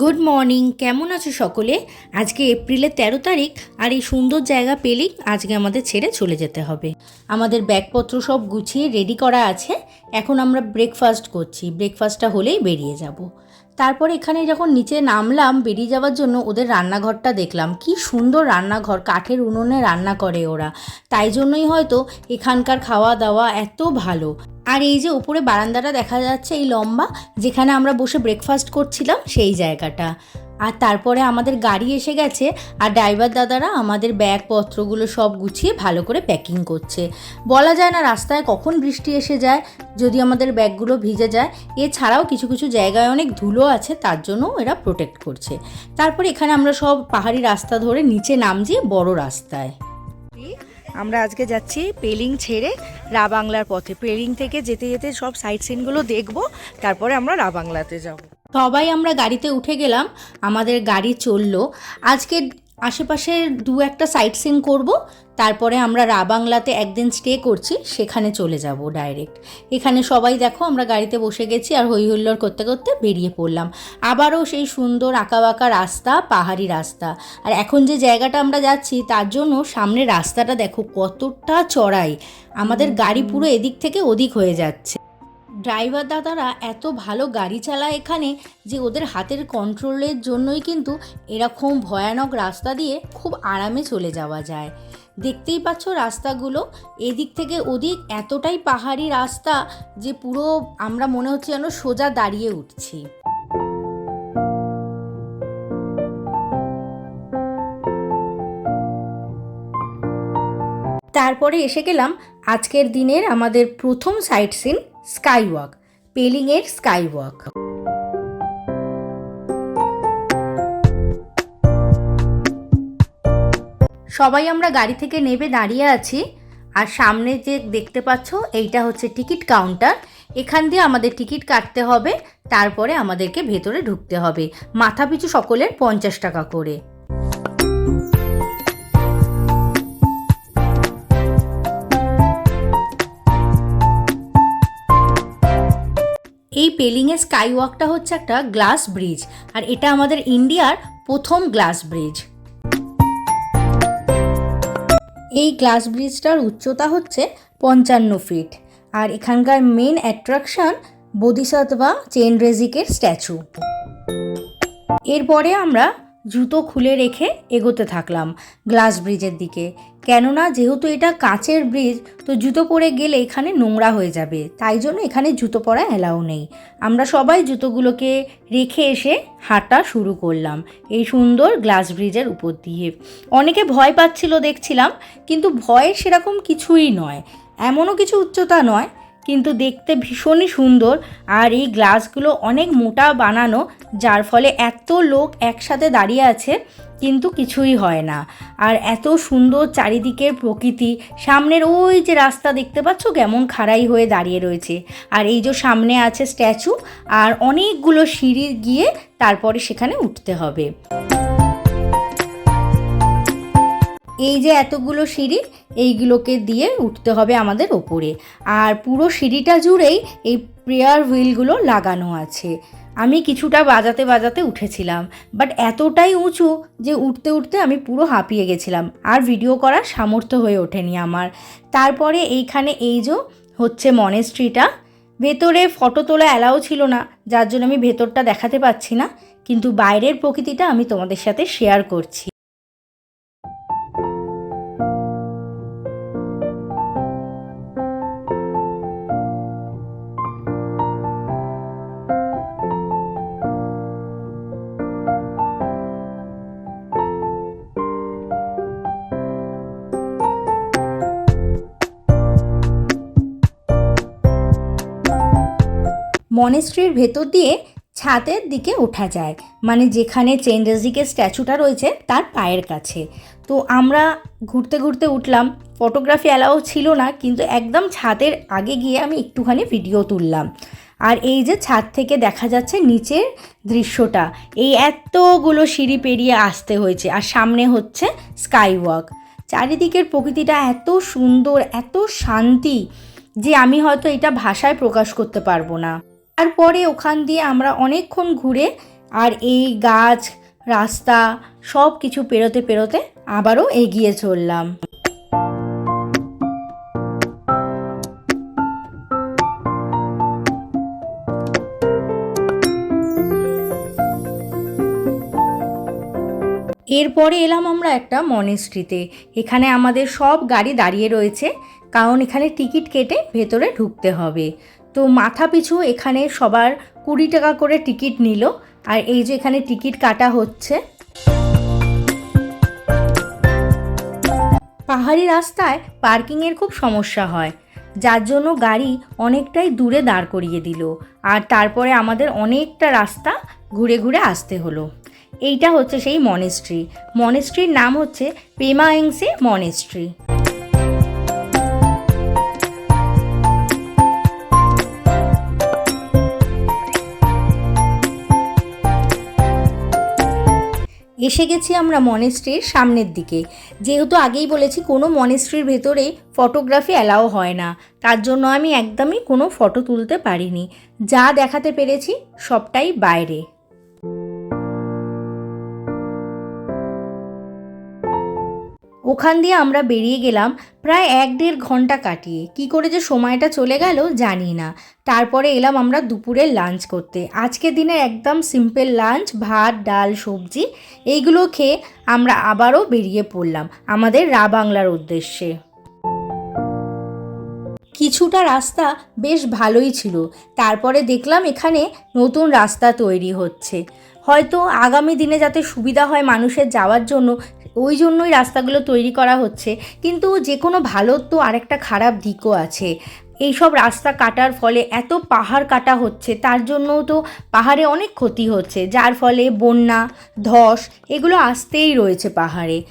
Good morning কেমন আছো সকলে? আজকে এপ্রিলের তেরো তারিখ, আর এই সুন্দর জায়গা পেলেই আজকে আমাদের ছেড়ে চলে যেতে হবে। আমাদের ব্যাগপত্র সব গুছিয়ে রেডি করা আছে। এখন আমরা ব্রেকফাস্ট করছি। ব্রেকফাস্টটা হলেই বেরিয়ে যাব। তারপর এখানে যখন নিচে নামলাম, বেরিয়ে যাওয়ার জন্য ওদের রান্নাঘরটা দেখলাম। কি সুন্দর রান্নাঘর, কাঠের উনুনে রান্না করে ওরা। তাই জন্যই হয়তো এখানকার খাওয়া দাওয়া এত ভালো। আর এই যে উপরে বারান্দাটা দেখা যাচ্ছে, এই লম্বা, যেখানে আমরা বসে ব্রেকফাস্ট করছিলাম, সেই জায়গাটা। আর তারপরে আমাদের গাড়ি এসে গেছে, আর ড্রাইভার দাদারা আমাদের ব্যাগপত্রগুলো সব গুছিয়ে ভালো করে প্যাকিং করছে। বলা যায় না রাস্তায় কখন বৃষ্টি এসে যায়, যদি আমাদের ব্যাগগুলো ভিজে যায়। এছাড়াও কিছু কিছু জায়গায় অনেক ধুলো আছে, তার জন্য এরা প্রোটেক্ট করছে। তারপরে এখানে আমরা সব পাহাড়ি রাস্তা ধরে নিচে নামছি, বড় রাস্তায়। আমরা আজকে যাচ্ছি পেলিং ছেড়ে রাবাংলার পথে। পেলিং থেকে যেতে যেতে সব সাইট সিনগুলো দেখব, তারপরে আমরা রাবাংলাতে যাব। সবাই আমরা গাড়িতে উঠে গেলাম, আমাদের গাড়ি চলল। আজকে আশেপাশে দু একটা সাইট সিন করব তারপরে আমরা রা বাংলাতে একদিন স্টে করছি সেখানে চলে যাব ডাইরেক্ট এখানে সবাই দেখো আমরা গাড়িতে বসে গেছি আর হই হুল্লোড় করতে করতে বেরিয়ে পড়লাম। আবারও সেই সুন্দর আঁকাবাঁকা রাস্তা পাহাড়ি রাস্তা। আর এখন যে জায়গাটা আমরা যাচ্ছি তার জন্য সামনে রাস্তাটা দেখো কতটা চড়াই। আমাদের গাড়ি পুরো এদিক থেকে ওদিক হয়ে যাচ্ছে। ড্রাইভার দাদারা এত ভালো গাড়ি চালায় এখানে যে ওদের হাতের কন্ট্রোলের জন্যই কিন্তু এরকম ভয়ানক রাস্তা দিয়ে খুব আরামে চলে যাওয়া যায়। দেখতেই পাচ্ছ রাস্তাগুলো, এদিক থেকে ওদিক এতটাই পাহাড়ি রাস্তা যে পুরো আমরা মনে হচ্ছে যেন সোজা দাঁড়িয়ে উঠছি। তারপরে এসে গেলাম আজকের দিনের আমাদের প্রথম সাইট সিন স্কাই ওয়াক পেলিংয়ের স্কাই ওয়াক সবাই আমরা গাড়ি থেকে নেবে দাঁড়িয়ে আছি, আর সামনে যে দেখতে পাচ্ছ, এইটা হচ্ছে টিকিট কাউন্টার। এখান দিয়ে আমাদের টিকিট কাটতে হবে, তারপরে আমাদেরকে ভেতরে ঢুকতে হবে। মাথা পিছু সকলের পঞ্চাশ টাকা করে। এই পেলিংয়ের স্কাই ওয়াকটা হচ্ছে একটা গ্লাস ব্রিজ, আর এটা আমাদের ইন্ডিয়ার প্রথম গ্লাস ব্রিজ। এই গ্লাস ব্রিজটার উচ্চতা হচ্ছে পঞ্চান্ন ফিট, আর এখানকার মেন অ্যাট্রাকশন বোধিসত্ত্বা চেন রেজিকের স্ট্যাচু। এরপরে আমরা জুতো খুলে রেখে এগোতে থাকলাম গ্লাস ব্রিজের দিকে। কেননা যেহেতু এটা কাঁচের ব্রিজ, তো জুতো পরে গেলে এখানে নোংরা হয়ে যাবে। তাই জন্য এখানে জুতো পরা অ্যালাউ নেই। আমরা সবাই জুতোগুলোকে রেখে এসে হাঁটা শুরু করলাম এই সুন্দর গ্লাস ব্রিজের উপর দিয়ে। অনেকে ভয় পাচ্ছিল দেখছিলাম, কিন্তু ভয় সেরকম কিছুই নয়। এমনও কিছু উচ্চতা নয় কিন্তু দেখতে ভীষণই সুন্দর আর এই গ্লাসগুলো অনেক মোটা বানানো, যার ফলে এত লোক একসাথে দাঁড়িয়ে আছে, কিন্তু কিছুই হয় না। আর এত সুন্দর চারিদিকের প্রকৃতি, সামনের ওই যে রাস্তা দেখতে পাচ্ছ কেমন খাড়াই হয়ে দাঁড়িয়ে রয়েছে। আর এই যে সামনে আছে স্ট্যাচু, আর অনেকগুলো সিঁড়ি গিয়ে তারপরে সেখানে উঠতে হবে। এই যে এতগুলো সিঁড়ি, এইগুলোকে দিয়ে উঠতে হবে আমাদের ওপরে। আর পুরো সিঁড়িটা জুড়েই এই প্রেয়ার হুইলগুলো লাগানো আছে। আমি কিছুটা বাজাতে বাজাতে উঠেছিলাম বাট এতটাই উঁচু যে উঠতে উঠতে আমি পুরো হাঁপিয়ে গেছিলাম। আর ভিডিও করার সামর্থ্য হয়ে ওঠেনি আমার। তারপরে এইখানে এই যে হচ্ছে মনেস্ট্রিটা ভেতরে ফটো তোলা অ্যালাও ছিল না, যার জন্য আমি ভেতরটা দেখাতে পাচ্ছি না, কিন্তু বাইরের প্রকৃতিটা আমি তোমাদের সাথে শেয়ার করছি। মনেস্ট্রির ভেতর দিয়ে ছাদের দিকে ওঠা যায়। মানে যেখানে চেন্ডাজিকের স্ট্যাচুটা রয়েছে, তার পায়ের কাছে। তো আমরা ঘুরতে ঘুরতে উঠলাম। ফটোগ্রাফি অ্যালাও ছিল না, কিন্তু একদম ছাদের আগে গিয়ে আমি একটুখানি ভিডিও তুললাম। আর এই যে ছাদ থেকে দেখা যাচ্ছে নিচের দৃশ্যটা, এই এতগুলো সিঁড়ি পেরিয়ে আসতে হয়েছে। আর সামনে হচ্ছে স্কাই ওয়াক চারিদিকের প্রকৃতিটা এত সুন্দর, এত শান্তি যে আমি হয়তো এটা ভাষায় প্রকাশ করতে পারব না। তারপরে ওখান দিয়ে আমরা অনেকক্ষণ ঘুরে আর এই গাছ, রাস্তা সব কিছু পেরোতে পেরোতে আবারও এগিয়ে চললাম। এরপরে এলাম আমরা একটা মনেস্ট্রিতে। এখানে আমাদের সব গাড়ি দাঁড়িয়ে রয়েছে, কারণ এখানে টিকিট কেটে ভেতরে ঢুকতে হবে। তো মাথা পিছু এখানে সবার কুড়ি টাকা করে টিকিট নিল, আর এই যে এখানে টিকিট কাটা হচ্ছে। পাহাড়ি রাস্তায় পার্কিংয়ের খুব সমস্যা হয়, যার জন্য গাড়ি অনেকটাই দূরে দাঁড় করিয়ে দিল, আর তারপরে আমাদের অনেকটা রাস্তা ঘুরে ঘুরে আসতে হলো। এইটা হচ্ছে সেই মনেস্ট্রি। মনেস্ট্রির নাম হচ্ছে পেমায়েংসে মনেস্ট্রি। এসে গেছি আমরা মনেস্ট্রির সামনের দিকে। যেহেতু আগেই বলেছি কোনো মনেস্ট্রির ভেতরে ফটোগ্রাফি অ্যালাও হয় না, তার জন্য আমি একদমই কোনো ফটো তুলতে পারিনি। যা দেখাতে পেরেছি সবটাই বাইরে। ওখান দিয়ে আমরা বেরিয়ে গেলাম প্রায় এক দেড় ঘণ্টা কাটিয়ে। কি করে যে সময়টা চলে গেল জানি না। তারপরে এলাম আমরা দুপুরের লাঞ্চ করতে। আজকের দিনে একদম সিম্পল লাঞ্চ ভাত, ডাল, সবজি, এইগুলো খেয়ে আমরা আবারও বেরিয়ে পড়লাম আমাদের রা বাংলার উদ্দেশ্যে। কিছুটা রাস্তা বেশ ভালোই ছিল। তারপরে দেখলাম এখানে নতুন রাস্তা তৈরি হচ্ছে। হয়তো আগামী দিনে যাতে সুবিধা হয় মানুষের যাওয়ার জন্য ওই জন্যই রাস্তাগুলো তৈরি করা হচ্ছে। কিন্তু যে কোনো ভালোর তো আরেকটা খারাপ দিকও আছে। এইসব রাস্তা কাটার ফলে এত পাহাড় কাটা হচ্ছে, তার জন্যও তো পাহাড়ে অনেক ক্ষতি হচ্ছে, যার ফলে বন্যা, ধস এগুলো আসতেই রয়েছে পাহাড়ে।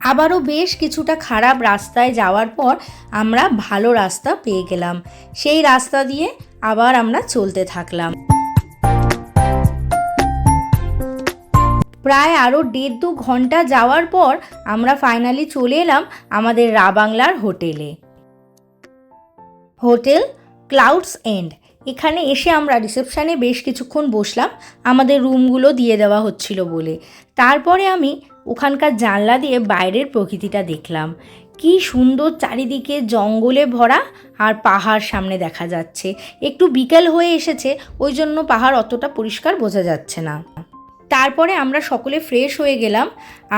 আবারও বেশ কিছুটা খারাপ রাস্তায় যাওয়ার পর আমরা ভালো রাস্তা পেয়ে গেলাম। সেই রাস্তা দিয়ে আবার আমরা চলতে থাকলাম। প্রায় আরও দেড় দু ঘণ্টা যাওয়ার পর আমরা ফাইনালি চলে এলাম আমাদের রা বাংলার হোটেলে। Hotel Clouds End. এখানে এসে আমরা রিসেপশানে বেশ কিছুক্ষণ বসলাম, আমাদের রুমগুলো দিয়ে দেওয়া হচ্ছিল বলে। তারপরে আমি ওখানকার জানলা দিয়ে বাইরের প্রকৃতিটা দেখলাম। কি সুন্দর চারিদিকে জঙ্গলে ভরা আর পাহাড় সামনে দেখা যাচ্ছে। একটু বিকেল হয়ে এসেছে, ওই জন্য পাহাড় অতটা পরিষ্কার বোঝা যাচ্ছে না। তারপরে আমরা সকলে ফ্রেশ হয়ে গেলাম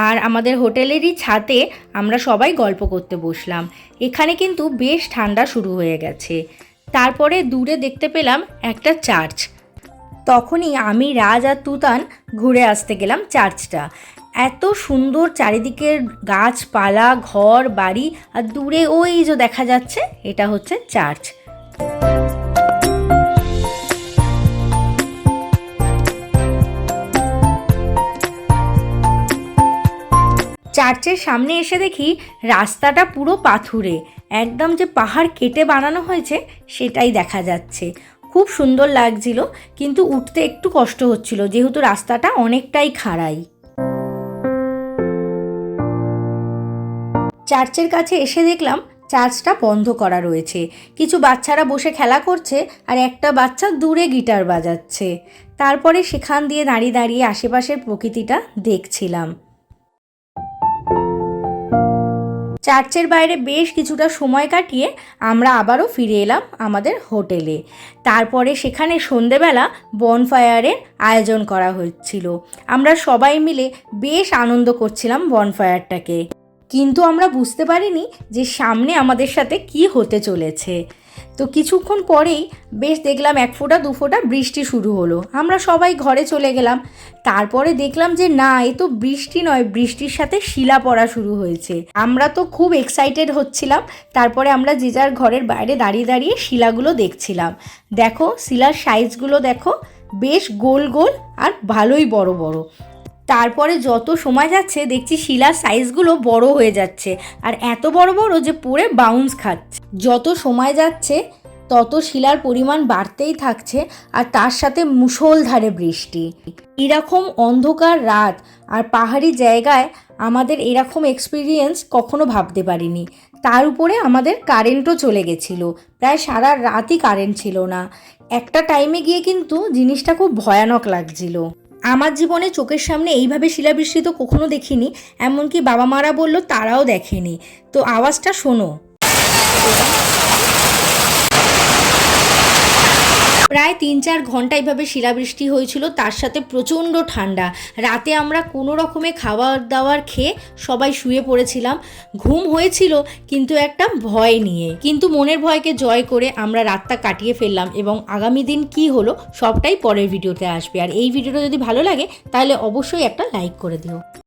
আর আমাদের হোটেলেরই ছাতে আমরা সবাই গল্প করতে বসলাম। এখানে কিন্তু বেশ ঠান্ডা শুরু হয়ে গেছে। তারপরে দূরে দেখতে পেলাম একটা চার্চ তখনই আমি, রাজ আর তুতান ঘুরে আসতে গেলাম চার্চটা এত সুন্দর চারিদিকের গাছপালা, ঘর, বাড়ি আর দূরে ওই যে দেখা যাচ্ছে, এটা হচ্ছে চার্চ চার্চের সামনে এসে দেখি রাস্তাটা পুরো পাথুরে। একদম যে পাহাড় কেটে বানানো হয়েছে, সেটাই দেখা যাচ্ছে। খুব সুন্দর লাগছিল, কিন্তু উঠতে একটু কষ্ট হচ্ছিল, যেহেতু রাস্তাটা অনেকটাই খাড়াই। চার্চের কাছে এসে দেখলাম চার্চটা বন্ধ করা রয়েছে। কিছু বাচ্চারা বসে খেলা করছে আর একটা বাচ্চা দূরে গিটার বাজাচ্ছে। তারপরে সেখান দিয়ে দাঁড়িয়ে দাঁড়িয়ে আশেপাশের প্রকৃতিটা দেখছিলাম। চার্চের বাইরে বেশ কিছুটা সময় কাটিয়ে আমরা আবারও ফিরে এলাম আমাদের হোটেলে। তারপরে সেখানে সন্ধেবেলা বনফায়ারের আয়োজন করা হচ্ছিল। আমরা সবাই মিলে বেশ আনন্দ করছিলাম বনফায়ারটাকে। কিন্তু আমরা বুঝতে পারিনি যে সামনে আমাদের সাথে কি হতে চলেছে। তো কিছুক্ষণ পরেই বেশ দেখলাম এক ফোঁটা, দু ফোঁটা বৃষ্টি শুরু হলো। আমরা সবাই ঘরে চলে গেলাম। তারপরে দেখলাম যে না, এ তো বৃষ্টি নয়, বৃষ্টির সাথে শিলা পড়া শুরু হয়েছে। আমরা তো খুব এক্সাইটেড হচ্ছিলাম। তারপরে আমরা যে যার ঘরের বাইরে দাঁড়িয়ে দাঁড়িয়ে শিলাগুলো দেখছিলাম। দেখো, শিলার সাইজগুলো দেখো, বেশ গোল গোল আর ভালোই বড় বড়। তারপরে যত সময় যাচ্ছে, দেখছি শিলার সাইজগুলো বড় হয়ে যাচ্ছে। আর এত বড় বড় যে পরে বাউন্স খাচ্ছে। যত সময় যাচ্ছে, তত শিলার পরিমাণ বাড়তেই থাকছে আর তার সাথে মুষলধারে বৃষ্টি। এরকম অন্ধকার রাত আর পাহাড়ি জায়গায় আমাদের এরকম এক্সপিরিয়েন্স কখনো ভাবতে পারিনি। তার উপরে আমাদের কারেন্টও চলে গেছিল। প্রায় সারা রাতই কারেন্ট ছিল না। একটা টাইমে গিয়ে কিন্তু জিনিসটা খুব ভয়ানক লাগছিল। আমার জীবনে চোখের সামনে এইভাবে শিলাবৃষ্টি তো কখনো দেখিনি, এমনকি বাবা মারা বলল তারাও দেখেনি। তো আওয়াজটা শোনো। প্রায় তিন চার ঘণ্টা এইভাবে শিলাবৃষ্টি হয়েছিল, তার সাথে প্রচণ্ড ঠান্ডা। রাতে আমরা কোনো রকমে খাবার দাবার খেয়ে সবাই শুয়ে পড়েছিলাম। ঘুম হয়েছিল, কিন্তু একটা ভয় নিয়ে। কিন্তু মনের ভয়কে জয় করে আমরা রাতটা কাটিয়ে ফেললাম এবং আগামী দিন কি হলো সবটাই পরের ভিডিওতে আসবে। আর এই ভিডিওটা যদি ভালো লাগে, তাহলে অবশ্যই একটা লাইক করে দিও।